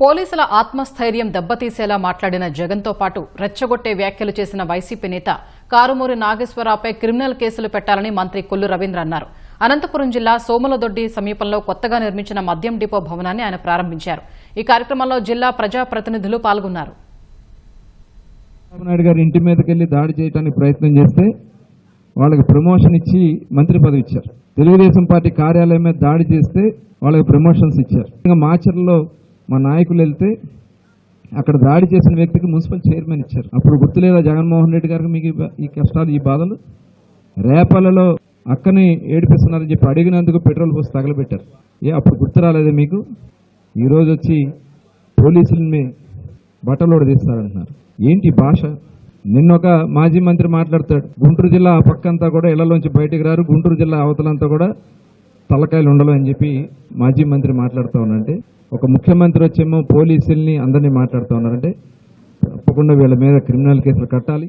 పోలీసుల ఆత్మస్థైర్యం దెబ్బతీసేలా మాట్లాడిన జగన్తో పాటు రెచ్చగొట్టే వ్యాఖ్యలు చేసిన వైసీపీ నేత కారుమూరి నాగేశ్వరరావుపై క్రిమినల్ కేసులు పెట్టాలని మంత్రి కొల్లు రవీంద్ర అన్నారు. అనంతపురం జిల్లా సోములదొడ్డి సమీపంలో కొత్తగా నిర్మించిన మద్యం డిపో భవనాన్ని ఆయన ప్రారంభించారు. ఈ కార్యక్రమంలో జిల్లా ప్రజాప్రతినిధులు పాల్గొన్నారు. నాయుడు గారి ఇంటి మీదకి వెళ్ళి దాడి చేయడానికి ప్రయత్నం చేస్తే వాళ్ళకి ప్రమోషన్ ఇచ్చి మంత్రి పదవి ఇచ్చారు. తెలుగుదేశం పార్టీ కార్యాలయం మీద దాడి చేస్తే వాళ్ళకి ప్రమోషన్స్ ఇచ్చారు. ఇంకా మాచర్లో మా నాయకులు వెళ్తే అక్కడ దాడి చేసిన వ్యక్తికి మున్సిపల్ చైర్మన్ ఇచ్చారు. అప్పుడు గుర్తులేదా జగన్మోహన్ రెడ్డి గారికి మీకు ఈ కష్టాలు ఈ బాధలు? రేపలలో అక్కని ఏడిపిస్తున్నారని చెప్పి అడిగినందుకు పెట్రోల్ పోసి తగలబెట్టారు. ఏ అప్పుడు గుర్తు రాలేదే మీకు? ఈరోజు వచ్చి పోలీసుల్ని బట్టలోడ తీస్తారంటున్నారు. ఏంటి భాష? నిన్న ఒక మాజీ మంత్రి మాట్లాడతాడు. గుంటూరు జిల్లా ఆ పక్కంతా కూడా ఇళ్ళలోంచి బయటకు రారు. గుంటూరు జిల్లా అవతలంతా కూడా తలకాయలు ఉండలు అని చెప్పి మాజీ మంత్రి మాట్లాడుతూ ఉన్నారంటే ఒక ముఖ్యమంత్రి వచ్చేమో పోలీసుల్ని అందరినీ మాట్లాడుతూ ఉన్నారంటే తప్పకుండా వీళ్ళ మీద క్రిమినల్ కేసులు కట్టాలి.